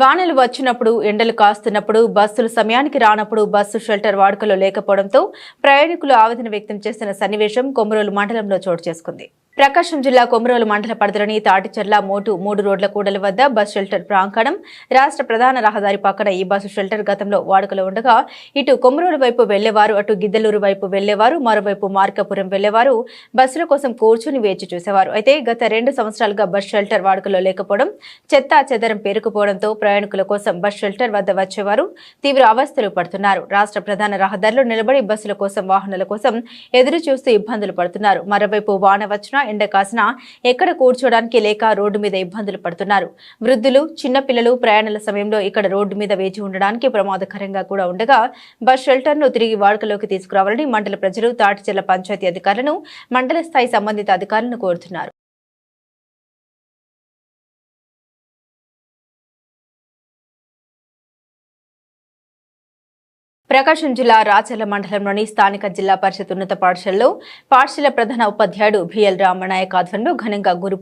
వానలు వచ్చినప్పుడు ఎండలు కాస్తున్నప్పుడు బస్సులు సమయానికి రానప్పుడు బస్సు షెల్టర్ వాడుకలో లేకపోవడంతో ప్రయాణికులు ఆవేదన వ్యక్తం చేసిన సన్నివేశం కొమరోలు మండలంలో చోటు చేసుకుంది. ప్రకాశం జిల్లా కొమరోలు మండల పరిధిలోని తాటిచెర్ల మోటు మూడు రోడ్ల కూడలి వద్ద బస్ షెల్టర్ ప్రాంగణం. రాష్ట్ర ప్రధాన రహదారి పక్కన ఈ బస్సు షెల్టర్ గతంలో వాడుకలో ఉండగా ఇటు కొమరోలు వైపు వెళ్ళేవారు అటు గిద్దలూరు వైపు వెళ్ళేవారు మరోవైపు మార్కాపురం వెళ్ళేవారు. బస్సుల కోసం కూర్చుని వేచి చూసేవారు. అయితే గత రెండు సంవత్సరాలుగా బస్ షెల్టర్ వాడుకలో లేకపోవడం చెత్త చెదరం పేరుకుపోవడంతో ప్రయాణికుల కోసం బస్ షెల్టర్ వద్ద వచ్చేవారు తీవ్ర అవస్థలు పడుతున్నారు. రాష్ట్ర ప్రధాన రహదారిలో నిలబడి బస్సుల కోసం వాహనాల కోసం ఎదురు చూస్తూ ఇబ్బందులు పడుతున్నారు. మరోవైపు వాన వచ్చినా ఎండ కాసినా ఎక్కడ కూర్చోడానికి లేక రోడ్డు మీద ఇబ్బందులు పడుతున్నారు. వృద్ధులు చిన్నపిల్లలు ప్రయాణాల సమయంలో ఇక్కడ రోడ్డు మీద వేచి ఉండడానికి ప్రమాదకరంగా కూడా ఉండగా బస్ షెల్టర్ను తిరిగి వాడుకలోకి తీసుకురావాలని మండల ప్రజలు తాటిచెర్ల పంచాయతీ అధికారులను మండల స్థాయి సంబంధిత అధికారులను కోరుతున్నారు. ప్రకాశం జిల్లా రాచర్ల మండలంలోని స్థానిక జిల్లా పరిషత్ ఉన్నత పాఠశాలలో పాఠశాల ప్రధాన ఉపాధ్యాయుడు బిఎల్ రామనాయక్ ఆధ్వర్యంలో ఘనంగా గురు